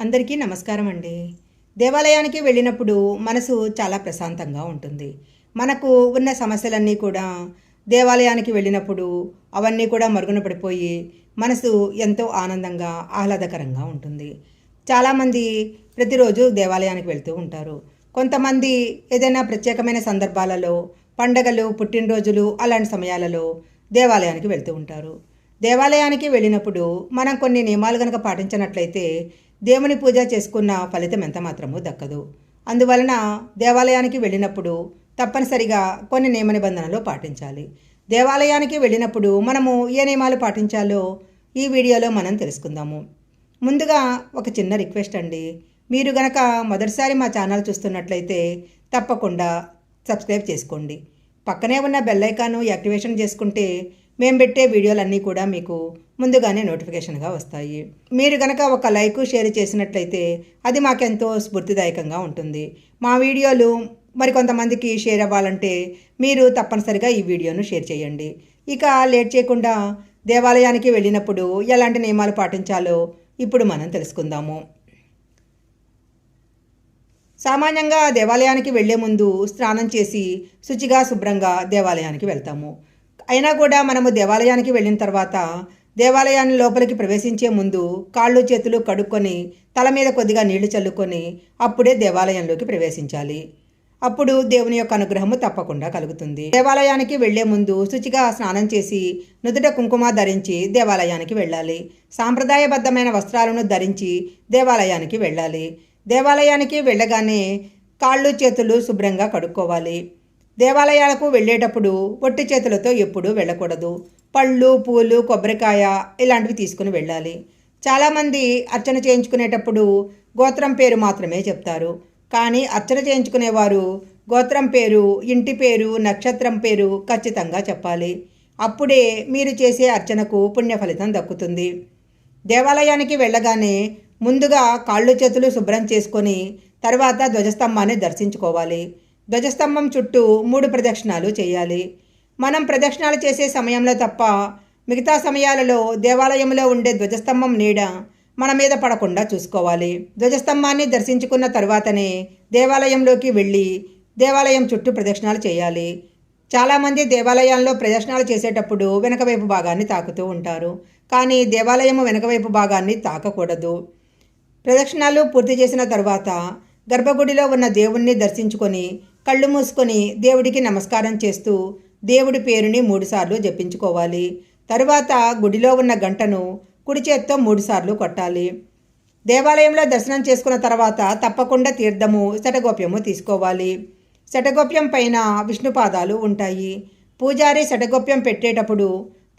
అందరికీ నమస్కారం అండి దేవాలయానికి వెళ్ళినప్పుడు మనసు చాలా ప్రశాంతంగా ఉంటుంది. మనకు ఉన్న సమస్యలన్నీ కూడా దేవాలయానికి వెళ్ళినప్పుడు అవన్నీ కూడా మరుగున పడిపోయి మనసు ఎంతో ఆనందంగా ఆహ్లాదకరంగా ఉంటుంది. చాలామంది ప్రతిరోజు దేవాలయానికి వెళ్తూ ఉంటారు. కొంతమంది ఏదైనా ప్రత్యేకమైన సందర్భాలలో పండగలు పుట్టినరోజులు అలాంటి సమయాలలో దేవాలయానికి వెళ్తూ ఉంటారు. దేవాలయానికి వెళ్ళినప్పుడు మనం కొన్ని నియమాలు కనుక పాటించినట్లయితే దేవుని పూజ చేసుకున్న ఫలితం ఎంత మాత్రమూ దక్కదు. అందువలన దేవాలయానికి వెళ్ళినప్పుడు తప్పనిసరిగా కొన్ని నియమ నిబంధనలు పాటించాలి. దేవాలయానికి వెళ్ళినప్పుడు మనము ఏ నియమాలు పాటించాలో ఈ వీడియోలో మనం తెలుసుకుందాము. ముందుగా ఒక చిన్న రిక్వెస్ట్ అండి. మీరు గనక మొదటిసారి మా ఛానల్ చూస్తున్నట్లయితే తప్పకుండా సబ్స్క్రైబ్ చేసుకోండి. పక్కనే ఉన్న బెల్ ఐకాను యాక్టివేషన్ చేసుకుంటే మేము పెట్టే వీడియోలన్నీ కూడా మీకు ముందుగానే నోటిఫికేషన్గా వస్తాయి. మీరు గనక ఒక లైక్ షేర్ చేసినట్లయితే అది మాకెంతో స్ఫూర్తిదాయకంగా ఉంటుంది. మా వీడియోలు మరికొంతమందికి షేర్ అవ్వాలంటే మీరు తప్పనిసరిగా ఈ వీడియోను షేర్ చేయండి. ఇక లేట్ చేయకుండా దేవాలయానికి వెళ్ళినప్పుడు ఎలాంటి నియమాలు పాటించాలో ఇప్పుడు మనం తెలుసుకుందాము. సామాన్యంగా దేవాలయానికి వెళ్ళే ముందు స్నానం చేసి శుచిగా శుభ్రంగా దేవాలయానికి వెళ్తాము. అయినా కూడా మనము దేవాలయానికి వెళ్ళిన తర్వాత దేవాలయాన్ని లోపలికి ప్రవేశించే ముందు కాళ్ళు చేతులు కడుక్కొని తల మీద కొద్దిగా నీళ్ళు చల్లుకొని అప్పుడే దేవాలయంలోకి ప్రవేశించాలి. అప్పుడు దేవుని యొక్క అనుగ్రహము తప్పకుండా కలుగుతుంది. దేవాలయానికి వెళ్ళే ముందు శుచిగా స్నానం చేసి నుదుట కుంకుమ ధరించి దేవాలయానికి వెళ్ళాలి. సాంప్రదాయబద్ధమైన వస్త్రాలను ధరించి దేవాలయానికి వెళ్ళాలి. దేవాలయానికి వెళ్ళగానే కాళ్ళు చేతులు శుభ్రంగా కడుక్కోవాలి. దేవాలయాలకు వెళ్ళేటప్పుడు పొట్టి చేతులతో ఎప్పుడూ వెళ్ళకూడదు. పళ్ళు పూలు కొబ్బరికాయ ఇలాంటివి తీసుకుని వెళ్ళాలి. చాలామంది అర్చన చేయించుకునేటప్పుడు గోత్రం పేరు మాత్రమే చెప్తారు. కానీ అర్చన చేయించుకునేవారు గోత్రం పేరు ఇంటి పేరు నక్షత్రం పేరు ఖచ్చితంగా చెప్పాలి. అప్పుడే మీరు చేసే అర్చనకు పుణ్య ఫలితం దక్కుతుంది. దేవాలయానికి వెళ్ళగానే ముందుగా కాళ్ళు చేతులు శుభ్రం చేసుకొని తర్వాత ధ్వజస్తంభాన్ని దర్శించుకోవాలి. ధ్వజస్తంభం చుట్టూ మూడు ప్రదక్షిణాలు చేయాలి. మనం ప్రదక్షిణాలు చేసే సమయంలో తప్ప మిగతా సమయాలలో దేవాలయంలో ఉండే ధ్వజస్తంభం నీడ మన మీద పడకుండా చూసుకోవాలి. ధ్వజస్తంభాన్ని దర్శించుకున్న తర్వాతనే దేవాలయంలోకి వెళ్ళి దేవాలయం చుట్టూ ప్రదక్షిణాలు చేయాలి. చాలామంది దేవాలయాల్లో ప్రదక్షిణాలు చేసేటప్పుడు వెనకవైపు భాగాన్ని తాకుతూ ఉంటారు. కానీ దేవాలయం వెనకవైపు భాగాన్ని తాకకూడదు. ప్రదక్షిణాలు పూర్తి చేసిన తర్వాత గర్భగుడిలో ఉన్న దేవుణ్ణి దర్శించుకొని కళ్ళు మూసుకొని దేవుడికి నమస్కారం చేస్తూ దేవుడి పేరుని మూడుసార్లు జపించుకోవాలి. తరువాత గుడిలో ఉన్న గంటను కుడి చేత్తో మూడుసార్లు కొట్టాలి. దేవాలయంలో దర్శనం చేసుకున్న తర్వాత తప్పకుండా తీర్థము శటగోప్యము తీసుకోవాలి. శటగోప్యం పైన విష్ణుపాదాలు ఉంటాయి. పూజారి శటగోప్యం పెట్టేటప్పుడు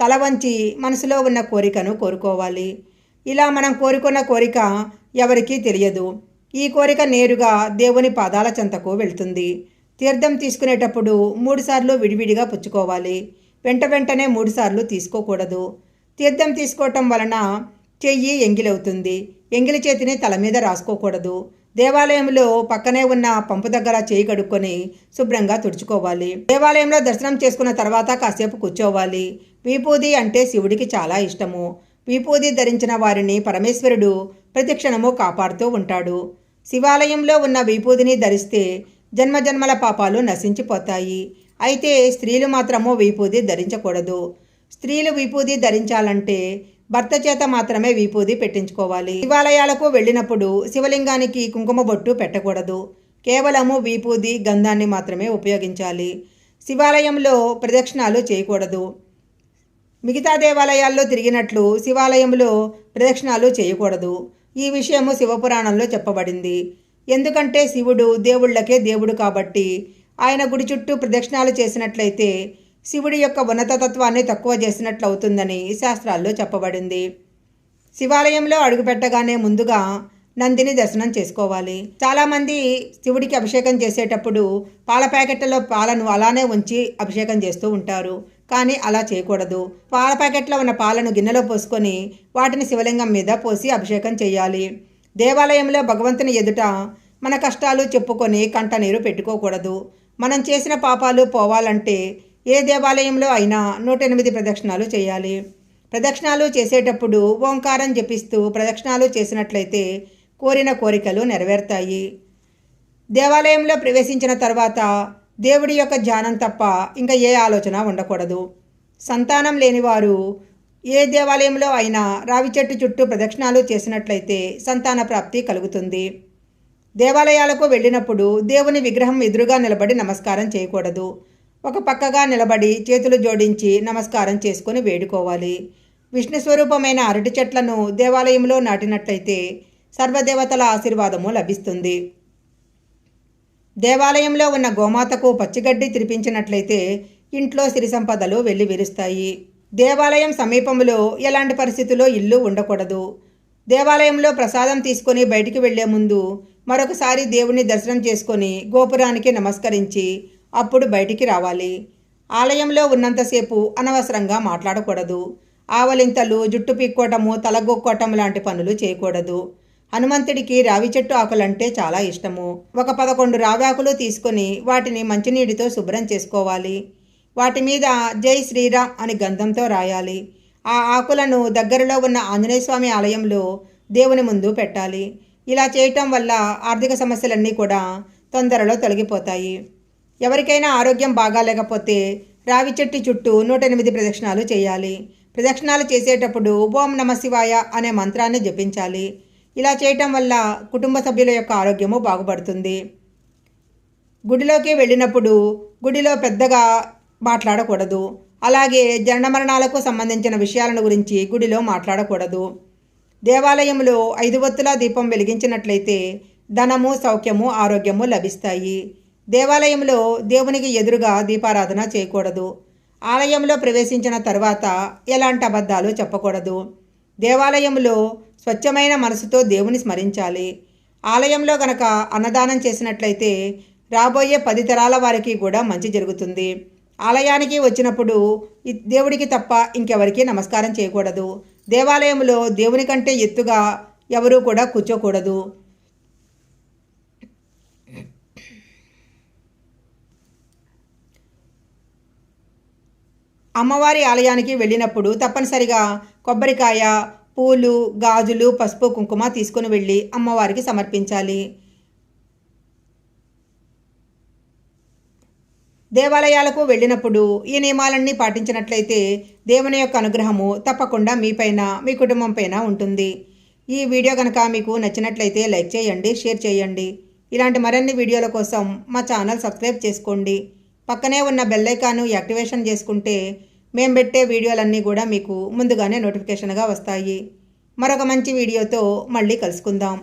తల వంచి మనసులో ఉన్న కోరికను కోరుకోవాలి. ఇలా మనం కోరుకున్న కోరిక ఎవరికీ తెలియదు. ఈ కోరిక నేరుగా దేవుని పాదాల చెంతకు వెళ్తుంది. తీర్థం తీసుకునేటప్పుడు మూడుసార్లు విడివిడిగా పుచ్చుకోవాలి. వెంట వెంటనే మూడుసార్లు తీసుకోకూడదు. తీర్థం తీసుకోవటం వలన చెయ్యి ఎంగిలవుతుంది. ఎంగిలి చేతిని తల మీద రాసుకోకూడదు. దేవాలయంలో పక్కనే ఉన్న పంపు దగ్గర చేయి కడుక్కొని శుభ్రంగా తుడుచుకోవాలి. దేవాలయంలో దర్శనం చేసుకున్న తర్వాత కాసేపు కూర్చోవాలి. వీపూది అంటే శివుడికి చాలా ఇష్టము. వీపూది ధరించిన వారిని పరమేశ్వరుడు ప్రతిక్షణము కాపాడుతూ ఉంటాడు. శివాలయంలో ఉన్న వీపూదిని ధరిస్తే జన్మజన్మల పాపాలు నశించిపోతాయి. అయితే స్త్రీలు మాత్రము విభూది ధరించకూడదు. స్త్రీలు విభూది ధరించాలంటే భర్త చేత మాత్రమే విభూది పెట్టించుకోవాలి. శివాలయాలకు వెళ్ళినప్పుడు శివలింగానికి కుంకుమ బొట్టు పెట్టకూడదు. కేవలము విభూది గంధాన్ని మాత్రమే ఉపయోగించాలి. శివాలయంలో ప్రదక్షిణాలు చేయకూడదు. మిగతా దేవాలయాల్లో తిరిగినట్లు శివాలయంలో ప్రదక్షిణాలు చేయకూడదు. ఈ విషయము శివపురాణంలో చెప్పబడింది. ఎందుకంటే శివుడు దేవుళ్ళకే దేవుడు కాబట్టి ఆయన గుడి చుట్టూ ప్రదక్షిణాలు చేసినట్లయితే శివుడి యొక్క ఉన్నతతత్వాన్ని తక్కువ చేసినట్లు అవుతుందని శాస్త్రాల్లో చెప్పబడింది. శివాలయంలో అడుగుపెట్టగానే ముందుగా నందిని దర్శనం చేసుకోవాలి. చాలామంది శివుడికి అభిషేకం చేసేటప్పుడు పాల ప్యాకెట్లలో పాలను అలానే ఉంచి అభిషేకం చేస్తూ ఉంటారు. కానీ అలా చేయకూడదు. పాల ప్యాకెట్లో ఉన్న పాలను గిన్నెలో పోసుకొని వాటిని శివలింగం మీద పోసి అభిషేకం చేయాలి. దేవాలయంలో భగవంతుని ఎదుట మన కష్టాలు చెప్పుకొని కంటనీరు పెట్టుకోకూడదు. మనం చేసిన పాపాలు పోవాలంటే ఏ దేవాలయంలో అయినా నూట ఎనిమిది ప్రదక్షిణాలు చేయాలి. ప్రదక్షిణాలు చేసేటప్పుడు ఓంకారం జపిస్తూ ప్రదక్షిణాలు చేసినట్లయితే కోరిన కోరికలు నెరవేరుతాయి. దేవాలయంలో ప్రవేశించిన తర్వాత దేవుడి యొక్క ధ్యానం తప్ప ఇంకా ఏ ఆలోచన ఉండకూడదు. సంతానం లేనివారు ఏ దేవాలయంలో అయినా రావి చెట్టు చుట్టూ ప్రదక్షిణాలు చేసినట్లయితే సంతాన ప్రాప్తి కలుగుతుంది. దేవాలయాలకు వెళ్ళినప్పుడు దేవుని విగ్రహం ఎదురుగా నిలబడి నమస్కారం చేయకూడదు. ఒక పక్కగా నిలబడి చేతులు జోడించి నమస్కారం చేసుకొని వేడుకోవాలి. విష్ణు స్వరూపమైన అరటి చెట్లను దేవాలయంలో నాటినట్లయితే సర్వదేవతల ఆశీర్వాదము లభిస్తుంది. దేవాలయంలో ఉన్న గోమాతకు పచ్చిగడ్డి తినిపించినట్లయితే ఇంట్లో సిరి సంపదలు వెళ్ళి విరుస్తాయి దేవాలయం సమీపంలో ఎలాంటి పరిస్థితుల్లో ఇల్లు ఉండకూడదు. దేవాలయంలో ప్రసాదం తీసుకొని బయటికి వెళ్ళే ముందు మరొకసారి దేవుని దర్శనం చేసుకొని గోపురానికి నమస్కరించి అప్పుడు బయటికి రావాలి. ఆలయంలో ఉన్నంతసేపు అనవసరంగా మాట్లాడకూడదు. ఆవలింతలు జుట్టు పీక్కోటము తలగొక్కోటం లాంటి పనులు చేయకూడదు. హనుమంతుడికి రావి చెట్టు ఆకులంటే చాలా ఇష్టము. ఒక పదకొండు రావాకులు తీసుకొని వాటిని మంచినీటితో శుభ్రం చేసుకోవాలి. వాటి మీద జై శ్రీరామ్ అని గంధంతో రాయాలి. ఆ ఆకులను దగ్గరలో ఉన్న ఆంజనేయ స్వామి ఆలయంలో దేవుని ముందు పెట్టాలి. ఇలా చేయటం వల్ల ఆర్థిక సమస్యలన్నీ కూడా తొందరలో తొలగిపోతాయి. ఎవరికైనా ఆరోగ్యం బాగాలేకపోతే రావి చెట్టు చుట్టూ నూట ఎనిమిది ప్రదక్షిణాలు చేయాలి. ప్రదక్షిణాలు చేసేటప్పుడు ఓం నమ శివాయ అనే మంత్రాన్ని జపించాలి. ఇలా చేయటం వల్ల కుటుంబ సభ్యుల యొక్క ఆరోగ్యము బాగుపడుతుంది. గుడిలోకి వెళ్ళినప్పుడు గుడిలో పెద్దగా మాట్లాడకూడదు. అలాగే జనమరణాలకు సంబంధించిన విషయాలను గురించి గుడిలో మాట్లాడకూడదు. దేవాలయంలో ఐదు వత్తుల దీపం వెలిగించినట్లయితే ధనము సౌఖ్యము ఆరోగ్యము లభిస్తాయి. దేవాలయంలో దేవునికి ఎదురుగా దీపారాధన చేయకూడదు. ఆలయంలో ప్రవేశించిన తర్వాత ఎలాంటి అబద్ధాలు చెప్పకూడదు. దేవాలయంలో స్వచ్ఛమైన మనసుతో దేవుని స్మరించాలి. ఆలయంలో గనక అన్నదానం చేసినట్లయితే రాబోయే పది తరాల వారికి కూడా మంచి జరుగుతుంది. ఆలయానికి వచ్చినప్పుడు దేవుడికి తప్ప ఇంకెవరికి నమస్కారం చేయకూడదు. దేవాలయంలో దేవుని కంటే ఎత్తుగా ఎవరూ కూడా కూర్చోకూడదు. అమ్మవారి ఆలయానికి వెళ్ళినప్పుడు తప్పనిసరిగా కొబ్బరికాయ పూలు గాజులు పసుపు కుంకుమ తీసుకుని వెళ్ళి అమ్మవారికి సమర్పించాలి. దేవాలయాలకు వెళ్ళినప్పుడు ఈ నియమాలన్నీ పాటించినట్లయితే దేవుని యొక్క అనుగ్రహము తప్పకుండా మీపైన మీ కుటుంబం పైన ఉంటుంది. ఈ వీడియో కనుక మీకు నచ్చినట్లయితే లైక్ చేయండి షేర్ చేయండి. ఇలాంటి మరిన్ని వీడియోల కోసం మా ఛానల్ సబ్స్క్రైబ్ చేసుకోండి. పక్కనే ఉన్న బెల్లైకాను యాక్టివేషన్ చేసుకుంటే మేము పెట్టే వీడియోలన్నీ కూడా మీకు ముందుగానే నోటిఫికేషన్గా వస్తాయి. మరొక మంచి వీడియోతో మళ్ళీ కలుసుకుందాం.